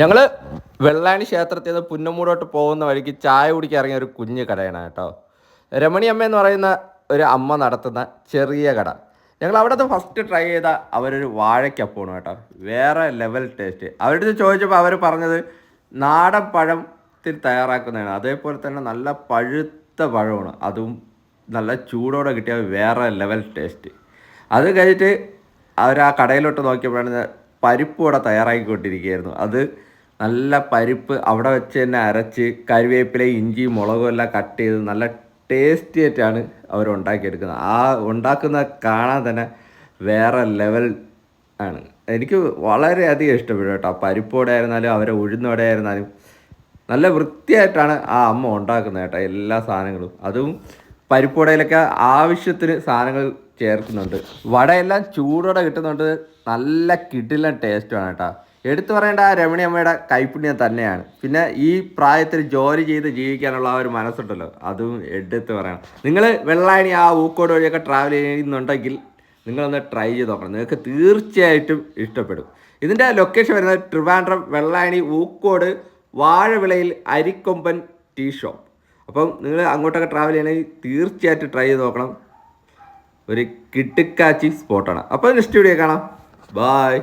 ഞങ്ങൾ വെള്ളാണി ക്ഷേത്രത്തിൽ നിന്ന് പുന്നമൂടോട്ട് പോകുന്ന വഴിക്ക് ചായ കുടിക്കാൻ ഇറങ്ങിയ ഒരു കുഞ്ഞു കടയാണ് കേട്ടോ. രമണി അമ്മ എന്ന് പറയുന്ന ഒരു അമ്മ നടത്തുന്ന ചെറിയ കട. ഞങ്ങൾ അവിടെ നിന്ന് ഫസ്റ്റ് ട്രൈ ചെയ്ത അവരൊരു വാഴയ്ക്കപ്പമാണ് കേട്ടോ. വേറെ ലെവൽ ടേസ്റ്റ് അവരുടെ ചോദിച്ചപ്പോൾ അവർ പറഞ്ഞത് നാടൻ പഴത്തിൽ തയ്യാറാക്കുന്നതാണ്. അതേപോലെ തന്നെ നല്ല പഴുത്ത പഴമാണ്. അതും നല്ല ചൂടോടെ കിട്ടിയ വേറെ ലെവൽ ടേസ്റ്റ് അത് കഴിഞ്ഞിട്ട് അവർ ആ കടയിലോട്ട് നോക്കിയപ്പോഴാണ് പരിപ്പ് കൂടെ തയ്യാറാക്കിക്കൊണ്ടിരിക്കുകയായിരുന്നു. അത് നല്ല പരിപ്പ് അവിടെ വെച്ച് തന്നെ അരച്ച് കറിവേപ്പില ഇഞ്ചി മുളകും എല്ലാം കട്ട് ചെയ്ത് നല്ല ടേസ്റ്റി ആയിട്ടാണ് അവർ ഉണ്ടാക്കിയെടുക്കുന്നത്. ആ ഉണ്ടാക്കുന്ന കാണാൻ തന്നെ വേറെ ലെവൽ ആണ്. എനിക്ക് വളരെയധികം ഇഷ്ടപ്പെടും കേട്ടോ. പരിപ്പോടെ ആയിരുന്നാലും അവരെ ഉഴുന്നോടെ ആയിരുന്നാലും നല്ല വൃത്തിയായിട്ടാണ് ആ അമ്മ ഉണ്ടാക്കുന്നത് കേട്ടോ എല്ലാ സാധനങ്ങളും. അതും പരിപ്പുവടയിലൊക്കെ ആവശ്യത്തിന് സാധനങ്ങൾ ചേർക്കുന്നുണ്ട്. വടയെല്ലാം ചൂടോടെ കിട്ടുന്നുണ്ട് നല്ല കിടിലൻ ടേസ്റ്റുമാണ് കേട്ടോ എടുത്തു പറയേണ്ട ആ രമണി അമ്മയുടെ കൈപ്പുണ്യം തന്നെയാണ്. പിന്നെ ഈ പ്രായത്തിൽ ജോലി ചെയ്ത് ജീവിക്കാനുള്ള ആ ഒരു മനസ്സുണ്ടല്ലോ അതും എടുത്തു പറയണം. നിങ്ങൾ വെള്ളായണി ആ ഊക്കോട് വഴിയൊക്കെ ട്രാവൽ ചെയ്യുന്നുണ്ടെങ്കിൽ നിങ്ങളൊന്ന് ട്രൈ ചെയ്ത് നോക്കണം. നിങ്ങൾക്ക് തീർച്ചയായിട്ടും ഇഷ്ടപ്പെടും. ഇതിന്റെ ലൊക്കേഷൻ വരുന്നത് ട്രിവാൻഡ്രം വെള്ളായണി ഊക്കോട് വാഴവിളയിൽ അരിക്കൊമ്പൻ ടീ ഷോപ്പ് അപ്പം നിങ്ങൾ അങ്ങോട്ടൊക്കെ ട്രാവൽ ചെയ്യണമെങ്കിൽ തീർച്ചയായിട്ടും ട്രൈ ചെയ്ത് നോക്കണം. ഒരു കിട്ടുക്കാച്ചി സ്പോട്ടാണ് അപ്പോൾ നെക്സ്റ്റ് വീഡിയോ കാണാം. ബായ്